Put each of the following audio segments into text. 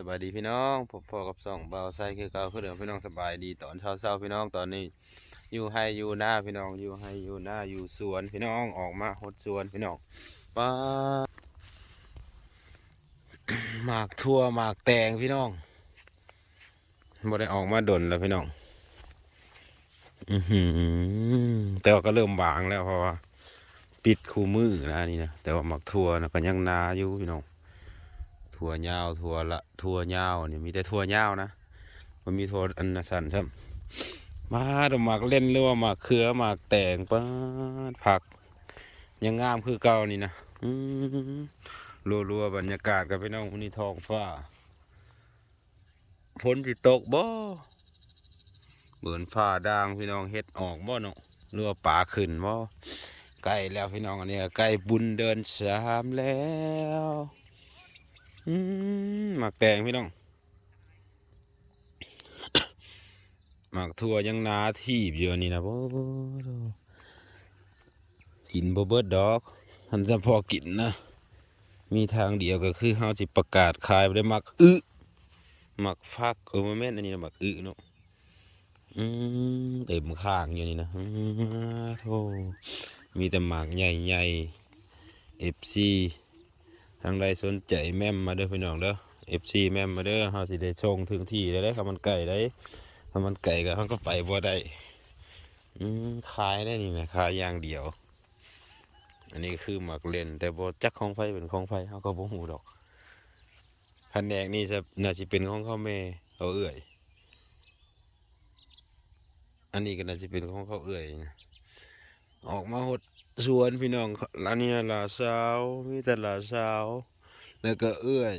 สบายดีพี่น้องพบพ่อกับสองเบาไซคือเก่าคือเดิมพี่น้องสบายดีตอนเช้าเช้าพี่น้องตอนนี้ อยู่ให้อยู่หน้าพี่น้องอยู่ให้อยู่หน้าอยู่สวนพี่น้องออกมาหดสวนพี่น้องป้าหมากทั่วหมากแตงพี่น้องบ่ได้ออกมาดนแล้วพี่น้อง อือหือแต่ว่าก็เริ่มบางแล้วเพราะว่า ปิดคู่มือนะนี่นะแต่ว่าหมักทั่วนะก็ยังนาอยู่พี่น้อง ทั่วยาวทั่วละทั่วยาวนี่มีแต่ทั่วยาวนะมันมีทั่วอันสันครับมาดอกหมากเล่นหรือว่าหมากเครือหมากแตงปาผัก ยังงามคือเก่านี่นะรัวๆบรรยากาศกับพี่น้องวันนี้ทองฟ้าฝนสิตกบ่เบิ่นฟ้าด่างพี่น้องเฮ็ดออกบ่เนาะหรือว่าป่าขึ้นบ่ใกล้แล้วพี่น้องอันนี้ใกล้บุญเดินสามแล้ว อืมหมักแตงพี่น้อง หมักทั่วยังนาทีบอยู่อันนี่นะโอ้โหกินบเบิร์ดดอกทันจะพอกินนะ มีทางเดียวก็คือเฮาสิประกาศขายบ่ได้หมักอึหมักฟักเออแม่นอันนี้นะหมักอึเนาะอืมเต็มข้างอยู่นี่นะโธ่มีแต่หมากใหญ่ๆ FC ทางใดสนใจแม่มมาเด้อพี่น้องเด้อ FC แม่มมาเด้อเฮาสิได้ส่งถึงที่ได้เด้อครับมันไก่ได้ถ้ามันไก่ก็เฮาก็ไปบ่ได้อืมขายได้นี่แหมขายอย่างเดียว อันนี้คือหมากเล่น แต่บ่จักของไฟเป็นของไฟเฮาก็บ่ฮู้ดอกแผนกนี่จะน่าสิเป็นของเขาแม่เขาเอื้อย อันนี้ก็น่าสิเป็นของเขาเอื้อยนะออกมาหด สวนพี่น้องร้านนี้หลาสาวมีแต่หลาสาวแล้วก็เอื้อย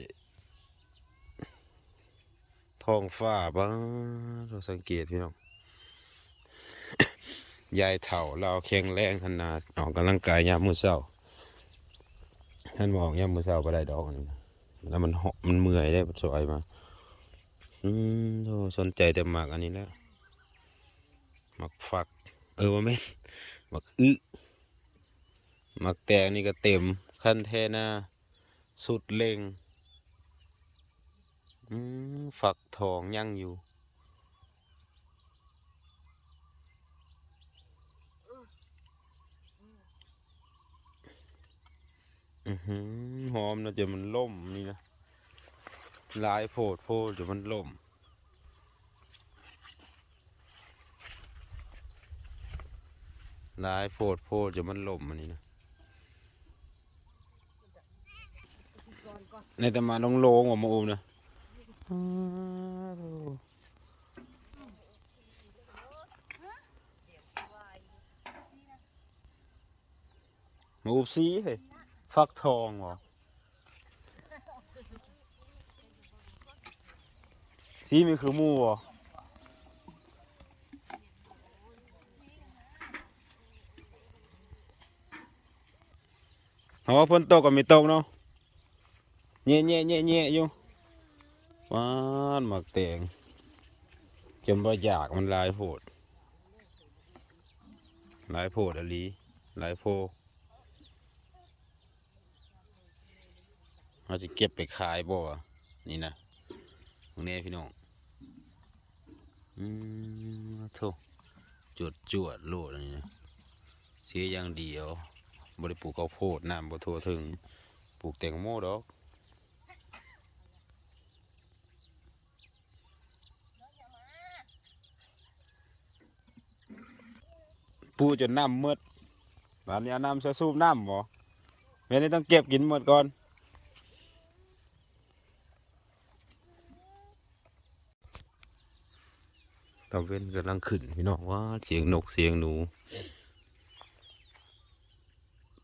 ท้องฟ้าบ้างเราสังเกตพี่น้องยายเถ่าเราแข็งแรงขนาดออกกำลังกายยามมื้อเช้าท่านบอกยามมื้อเช้าบ่ได้ดอกนี่แล้วมันหาะมันเมื่อยได้สอยมาอืมโธสนใจแต่หมากอันนี้แล้วหมากฝัก เออว่าแม่นหมักอึ มักแตงนี่ก็เต็มคันเทนาสุดเล็งฝักทองยั่งอยู่อือหือหอมนะจะมันล่มนี่นะลายโพดโพดจะมันล่มลายโพดโพดจะมันล่มอันนี้นะ ในแต่มาลงโล่งๆว่ามาอูมนะมาอูบซีเฮ้ยฟักทองเหรอซีมีคือมูเหรอเพราะว่าฝนตกก็ไม่ตกเนาะ เงี้ยเงี้ยเงี้ยเงี้ยอยู่หวานหมักแตงจนบ่อยากมันลายโพดลายโพดอะลีลายโพเราจะเก็บไปขายบ่ นี่นะตรงนี้พี่น้อง อืมโถจวดจวดโลดอันนี้นะเสียอย่างเดียวบริปลูกข้าวโพดน้ำบ่ทั่วถึง ปลูกแตงโมดอก ปูจนน้ำมืดบ้านนี้เอาน้ำใส่สูบน้ำบ่แม่นี่ต้องเก็บกินหมดก่อนตะเวนกำลังขึ้นพี่น้องว่าเสียงนกเสียงหนู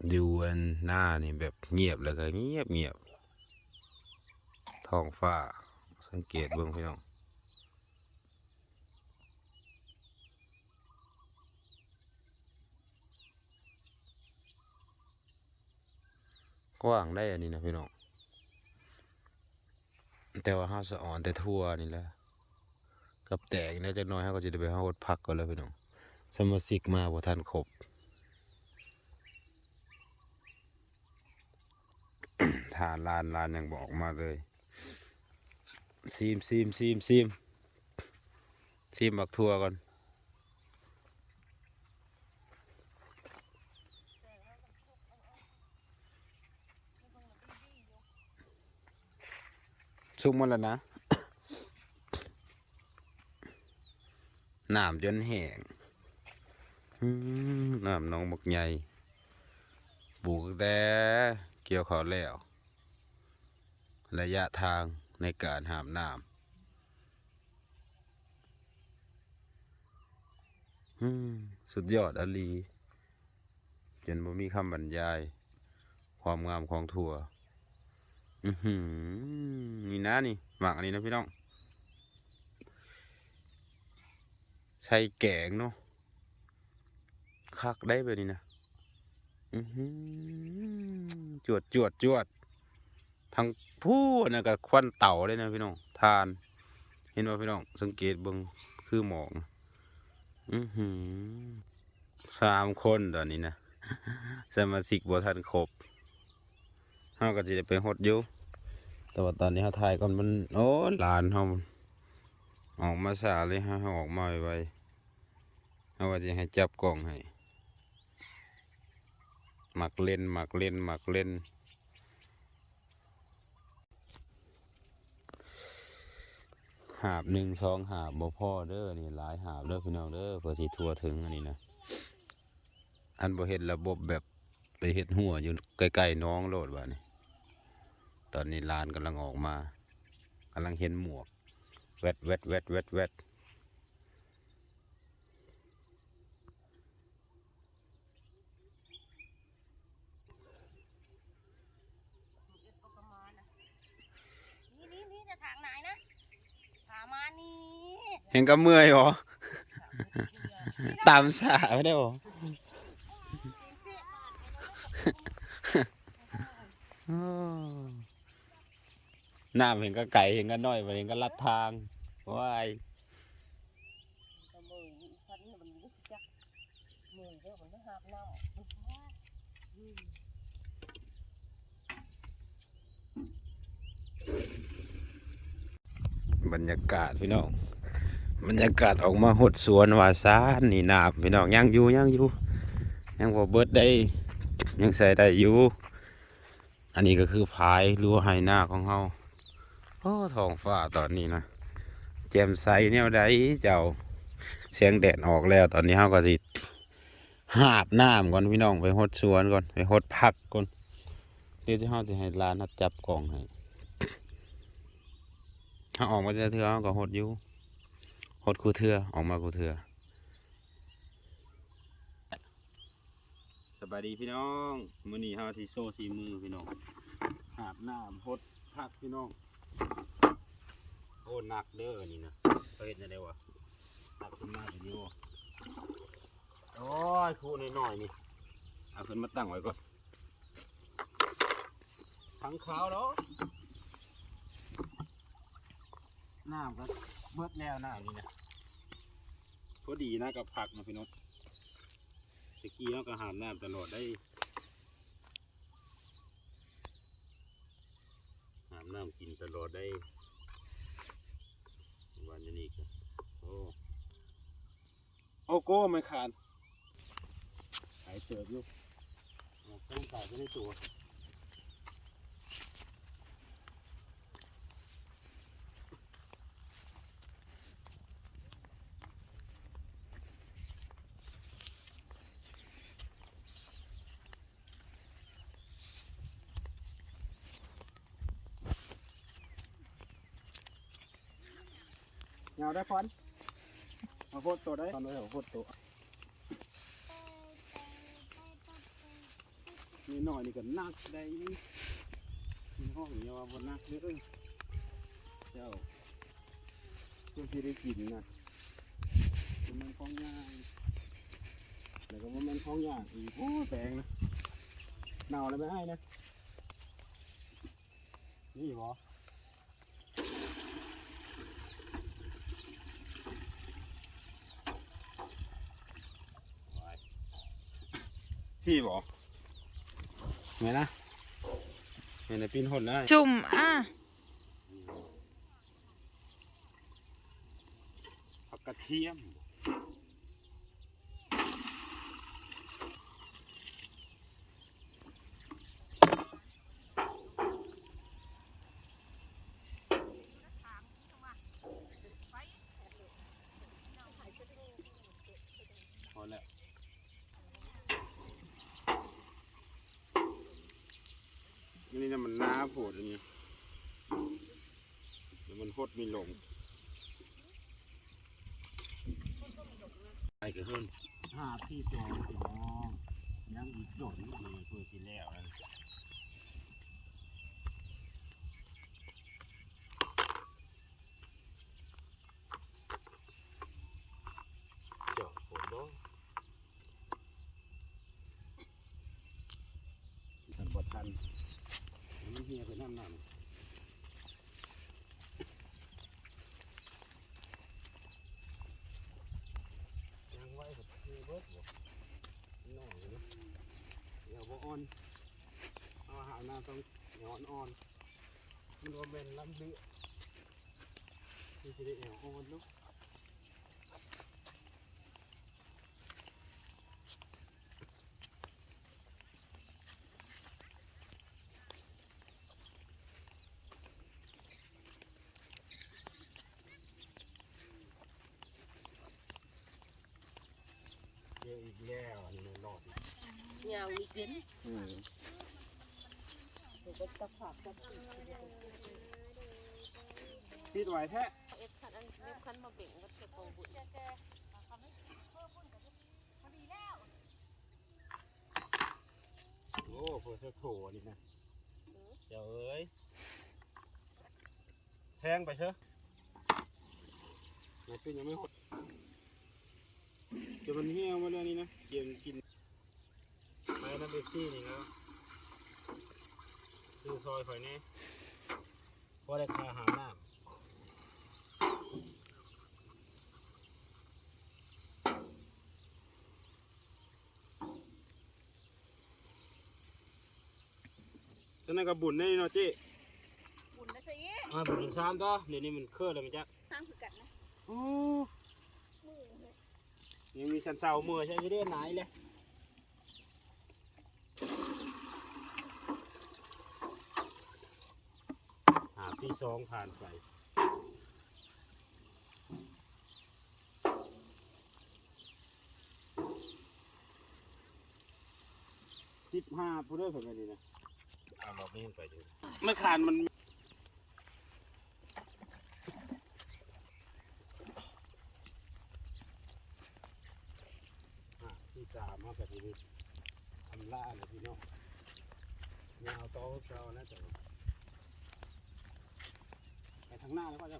อยู่อันหน้านี่แบบเงียบแล้วก็เงียบเงียบท้องฟ้าสังเกตเบิ่งพี่น้อง กว้างได้อันนี้นะพี่น้องแต่ว่าห้าสะอ่อนแต่ทั่วนี่แหละกับแตกนี่จักหน้อยเขาก็จะได้ไปหาหดพักก่อนแล้วพี่น้องสมาชิกมาบ่ทันครบฐานลานลานยังบอกมาเลยซีมซีมซีมซีมซีมบักทั่วก่อน สุกหมดแล้วนะน้ำจนแห้งน้ำน้องบักใหญ่ปลูกแต่เกี่ยวเขาแล้ว ระยะทางในการหามน้ำอืมสุดยอดอลีจนบ่มีคำบรรยาย ความงามของถั่ว อือหือนี่นะนี่หมักอันนี้นะพี่น้องใส่แกงเนาะคักได้แบบนี้นะอือหือจวดจวดจวดทั้งผู้นะกับควันเต่าเลยนะพี่น้องทาน เห็นว่าพี่น้องสังเกตเบิ่งคือหมองอือหือสามคนตอนนี้นะสมาชิกบ่ทันครบเฮาก็สิได้ไปฮดอยู่ แต่ว่าตอนนี้เฮาถ่ายก่อนมันโอ้หลานเฮาออกมาสาเลยฮะเฮาออกมาไวๆเฮาว่าสิให้จับกล้องให้หมักเล่นหมักเล่นหมักเล่นหาบหนึ่งสองหาบบ่พ่อเด้อนี่หลายหาบเด้อพี่น้องเด้อเพื่อสิทัวถึงอันนี้นะอันบ่เฮ็ดระบบแบบไปเฮ็ดหัวอยู่ใกล้ๆน้องโลดว่านี่ ตอนนี้หลานกำลังออกมากำลังเห็นหมวกแวดแวดแวดแวดแวดนี่นี่นี่จะถางไหนนะถางมานี่เห็นกับเมื่อยเหรอตามสาไม่ได้หรออ้อ น้ำเห็นก็ไก่เห็นก็น้อยเห็นก็ลัดทางว้ายบรรยากาศพี่น้องบรรยากาศออกมาหดสวนวาซานนี่นาพี่น้องยังอยู่ยังอยู่ยังบ่เบิดได้ยังใส่ได้อยู่ อันนี้ก็คือพายรั้วไฮนาของเฮา อ้ท้องฟ้าตอนนี้นะแจ่มใสแนวใดเจ้าเสียงแดดออกแล้วตอนนี้เฮาก็สิหาบน้ำก่อนพี่น้องไปหดสวนก่อนไปหดผักก่อนเดี๋ยวสิเฮาสิให้หลานนัดจับกล่องให้ถ้าออกมาจะเทือก็หดอยู่หดคูเทือออกมาคูเทือสบายดีพี่น้องมื้อนี้เฮาสิโซ่สีมือพี่น้องหาบน้ำหดพักพี่น้อง โอ้หนักเด้ออันนี่นะเขาเห็นได้วะหนักขึ้นมาทีนี้วะโอ้ยคู่น้อยๆนี่เอาขึ้นมาตั้งไว้ก่อนทั้งขาวแล้วน้ำก็เบิดแล้วน้ำนี่นะพอดีนะกับผักนะพี่น้องตะกี้เราก็หามน้ำตลอดได้หาม น้ำกินตลอดได้วันนี้ก็โอ้โอ้โก้ไม่ขาดหายเติบอยู่เอาต้องใส่ไปในตัว เงาได้พอนเอาโคตรตัวได้ตอนนี้เอาโคตรตัวนี่หน่อยนี่ก็นักได้นี่มีห้องเดียวบนนักเด้อเจ้าเพื่อที่ได้กินนะมันของยากแล้วก็มันของยากอีกโอ้แปลงนะเน่าอะไรไม่ให้นะนี่บอ พี่บอกเห็นนะเห็นไอ้ปีนหดได้จุ่มอะผักกระเทียม โผดอันนี้เดี๋ยวมันหดมีหลงไปกับเพื่อนห้าพี่จองพี่น้องยังอีกโดนเลยเพื่อสิแล้วนะเจาะผมบ่ทันบ่ทัน มันเฮียไปนั่นนั่นยังไว้แบบเฮียเบิดบ่น้องเลยเนะเดี๋ยวบ่อ่อนเอาอาหารมาต้องเหนียวอ่อนมันว่าเป็นลำเลือที่จะได้เหนียวอ่อนเนาะ เจออี กแล้วอันนี้รอดอีกยาวอีกเป็นอืมเดี๋ยวก็จะขาดจะติดปิดไว้แท้เอ็ดขันอันเล็บขันมาเบ่งก็จะโตบุญโอ้เพื่อจะโถนี่นะเจ้าเอ้ยแซงไปเชอะอย่าขึ้นยังไม่หด เดี๋ยวมันเหี่ยวมาเรื่องนี้นะเกี่ยมกินไปน้ำเบปซี่นี่นะซื้อซอยข่อยนี่พอได้ค่าหาน้ำฉะนั้นก็บุญได้เนาะเจ๊บุญนะสิอ่าบุญถึงสามต่อเดี๋ยวนี้มันเคลื่อนแล้วมันจะสร้างคือกันนะโอ้มือเลย ยังมีชันเสาเมื่อใช่ไหมเรียนไหนเลยหาที่สองผ่านไปสิบห้าพูดได้ผมเลยดีนะเอาเราไม่ให้ไปดูเมื่อขานมัน อะที่สามมาแบบนี้ทำล่าเลยพี่น้องยาวโต เจ้านะจ๊ะไปทางหน้าแล้วก็จะ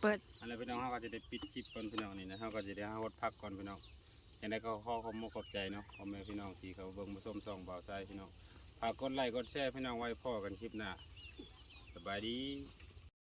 เปิดอะไรพี่น้องเขาก็จะได้ปิดคลิปก่อนพี่น้องนี่นะเขาก็จะได้หาวัดพักก่อนพี่น้องอย่างไรก็ขอขอบคุณขอบใจเนาะพ่อแม่พี่น้องที่เขาเบิ่งมาส้มซองเบาใจพี่น้องฝากกดไลค์กดแชร์พี่น้องไว้พ่อกันคลิปหน้าสบายดี